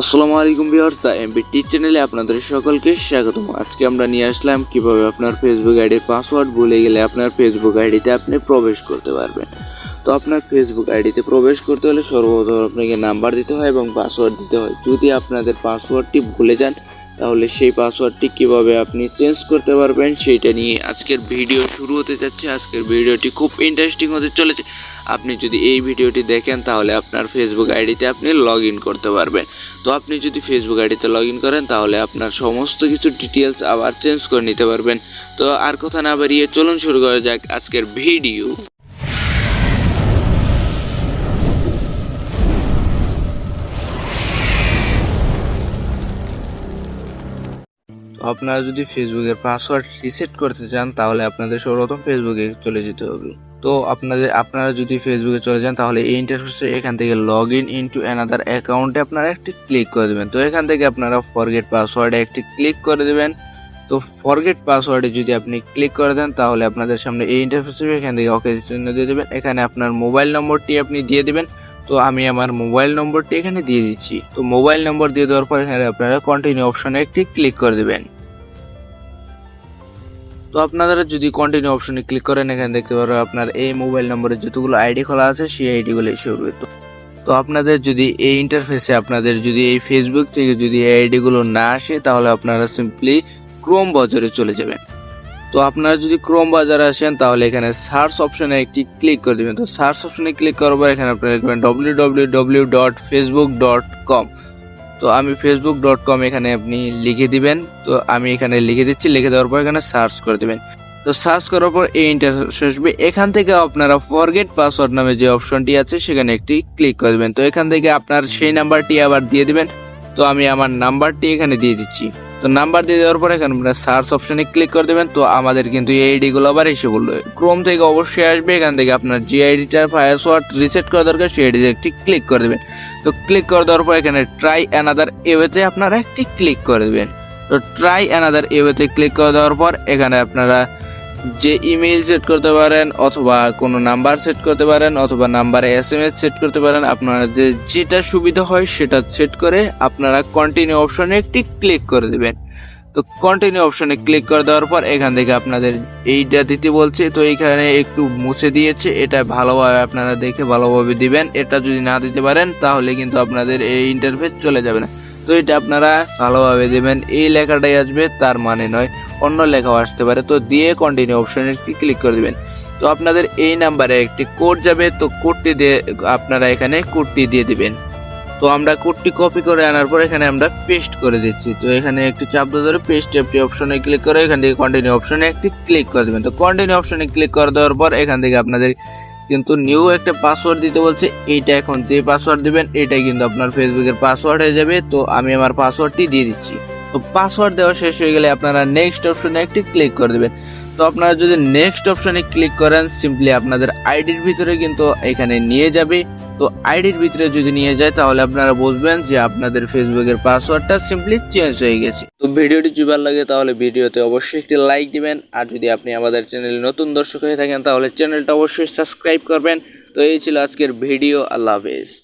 আসসালামু আলাইকুম viewers, the MB টি চ্যানেলে আপনাদের সকলকে স্বাগতম। আজকে আমরা নিয়ে আসলাম কীভাবে আপনার ফেসবুক আইডির পাসওয়ার্ড ভুলে গেলে আপনার ফেসবুক আইডিতে আপনি প্রবেশ করতে পারবেন। তো আপনার ফেসবুক আইডিতে প্রবেশ করতে হলে সর্বপ্রথম আপনাকে নাম্বার দিতে হয় এবং পাসওয়ার্ড দিতে হয়। যদি আপনাদের পাসওয়ার্ডটি ভুলে যান, তাহলে সেই পাসওয়ার্ডটি কীভাবে আপনি চেঞ্জ করতে পারবেন সেইটা নিয়ে আজকের ভিডিও শুরু হতে যাচ্ছে। আজকের ভিডিওটি খুব ইন্টারেস্টিং হতে চলেছে। আপনি যদি এই ভিডিওটি দেখেন, তাহলে আপনার ফেসবুক আইডিতে আপনি লগ করতে পারবেন। তো আপনি যদি ফেসবুক আইডিতে লগ করেন, তাহলে আপনার সমস্ত কিছু ডিটেলস আবার চেঞ্জ করে নিতে পারবেন। তো আর কথা না বাড়িয়ে চলুন শুরু করা যাক আজকের ভিডিও আপনারা যদি ফেসবুকের পাসওয়ার্ড রিসেট করতে চান, তাহলে আপনাদের সর্বপ্রথম ফেসবুকে চলে যেতে হবে। তো আপনাদের, আপনারা যদি ফেসবুকে চলে যান, তাহলে এই ইন্টারফেসে এখান থেকে লগ ইন ইনটু অ্যানাদার অ্যাকাউন্টে আপনারা একটি ক্লিক করে দেবেন। তো এখান থেকে আপনারা ফরগেট পাসওয়ার্ডে একটি ক্লিক করে দেবেন। তো ফরগেট পাসওয়ার্ডে যদি আপনি ক্লিক করে দেন, তাহলে আপনাদের সামনে এই ইন্টারফেসে এখান থেকে ওকে চিহ্ন দিয়ে দেবেন। এখানে আপনার মোবাইল নম্বরটি আপনি দিয়ে দেবেন। তো আমি আমার মোবাইল নম্বরটি এখানে দিয়ে দিচ্ছি। তো মোবাইল নম্বর দিয়ে দেওয়ার পর এখানে আপনারা কন্টিনিউ অপশনে একটি ক্লিক করে দেবেন। তো আপনারা যদি কন্টিনিউ অপশনে ক্লিক করেন, এখানে দেখতে পারবেন আপনার এই মোবাইল নম্বরে যতগুলো আইডি খোলা আছে, সেই আইডিগুলো এসে উঠবে তো তো আপনাদের যদি এই ইন্টারফেসে আপনাদের যদি এই ফেসবুক থেকে যদি এই আইডিগুলো না আসে, তাহলে আপনারা সিম্পলি ক্রোম বাজারে চলে যাবেন। তো আপনারা যদি ক্রোম বাজারে আসেন, তাহলে এখানে সার্চ অপশনে একটি ক্লিক করে দেবেন। তো সার্চ অপশনে ক্লিক করার পর এখানে আপনারা লিখবেন W W W dot Facebook dot com তো আমি ফেসবুক ডট কম এখানে আপনি লিখে দিবেন। তো আমি এখানে লিখে দিচ্ছি, লিখে দেওয়ার পর এখানে সার্চ করে দেবেন। তো সার্চ করার পর এই ইন্টারফেস আসবে। এখান থেকে আপনারা ফরগেট পাসওয়ার্ড নামে যে অপশনটি আছে, সেখানে একটি ক্লিক করে দেবেন। তো এখান থেকে আপনার সেই নাম্বারটি আবার দিয়ে দিবেন। তো আমি আমার নাম্বারটি এখানে দিয়ে দিচ্ছি। তো নাম্বার দিয়ে দেওয়ার পর এখানে আপনার সার্চ অপশনে ক্লিক করে দেবেন। তো আমাদের কিন্তু এই আইডিগুলো আবার এসে বলল ক্রোম থেকে অবশ্যই আসবে। এখান থেকে আপনার যে আইডিটার পাসওয়ার্ড রিসেট করা দরকার, সেই আইডিতে একটি ক্লিক করে দেবেন। তো ক্লিক করে দেওয়ার পর এখানে ট্রাই অ্যানাদার এওয়েতে আপনারা একটি ক্লিক করে দেবেন। তো ট্রাই অ্যানাদার এওয়েতে ক্লিক করে দেওয়ার পর এখানে আপনারা যে ইমেইল সেট করতে পারেন অথবা কোনো নাম্বার সেট করতে পারেন অথবা নাম্বারে এস এম এস সেট করতে পারেন, আপনারা যে যেটা সুবিধা হয় সেটা সেট করে আপনারা কন্টিনিউ অপশনে একটি ক্লিক করে দেবেন। তো কন্টিনিউ অপশনে ক্লিক করে দেওয়ার পর এখান থেকে আপনাদের এইটা দিতে বলছে, তো এইখানে একটু মুছে দিয়েছে, এটা ভালোভাবে আপনারা দেখে ভালোভাবে দিবেন। এটা যদি না দিতে পারেন, তাহলে কিন্তু আপনাদের এই ইন্টারফেস চলে যাবে না। তো এটা আপনারা ভালোভাবে দেবেন। এই লেখাটাই আসবে, তার মানে নয়, অন্য লেখাও আসতে পারে। তো দিয়ে কন্টিনিউ অপশনে ক্লিক করে দেবেন। তো আপনাদের এই নাম্বারে একটি কোড যাবে, তো কোডটি দিয়ে আপনারা এখানে কোডটি দিয়ে দিবেন। তো আমরা কোডটি কপি করে আনার পর এখানে আমরা পেস্ট করে দিচ্ছি। তো এখানে একটু চাপ ধরে পেস্ট একটি অপশনে ক্লিক করে এখান থেকে কন্টিনিউ অপশনে একটি ক্লিক করে দেবেন। তো কন্টিনিউ অপশনে ক্লিক করে দেওয়ার পর এখান থেকে আপনাদের কিন্তু নিউ একটা পাসওয়ার্ড দিতে বলছে, এইটা এখন যে পাসওয়ার্ড দিবেন এটাই কিন্তু আপনার ফেসবুকের পাসওয়ার্ড হয়ে যাবে। তো আমি আমার পাসওয়ার্ডটি দিয়ে দিচ্ছি। তো পাসওয়ার্ড দেওয়া শেষ হয়ে গেলে আপনারা নেক্সট অপশনে একটি ক্লিক করে দেবেন। তো আপনারা যদি নেক্সট অপশনে ক্লিক করেন সিম্পলি আপনাদের আইডির ভিতরে কিন্তু এখানে নিয়ে যাবে। তো আইডির ভিতরে যদি নিয়ে যায়, তাহলে আপনারা বুঝবেন যে আপনাদের ফেসবুকের পাসওয়ার্ডটা সিম্পলি চেঞ্জ হয়ে গেছে। তো ভিডিওটি যদি ভালো লাগে, তাহলে ভিডিওতে অবশ্যই একটি লাইক দিবেন। আর যদি আপনি আমাদের চ্যানেলে নতুন দর্শক হয়ে থাকেন, তাহলে চ্যানেলটা অবশ্যই সাবস্ক্রাইব করবেন। তো এই ছিল আজকের ভিডিও। আল্লাহ হাফেজ।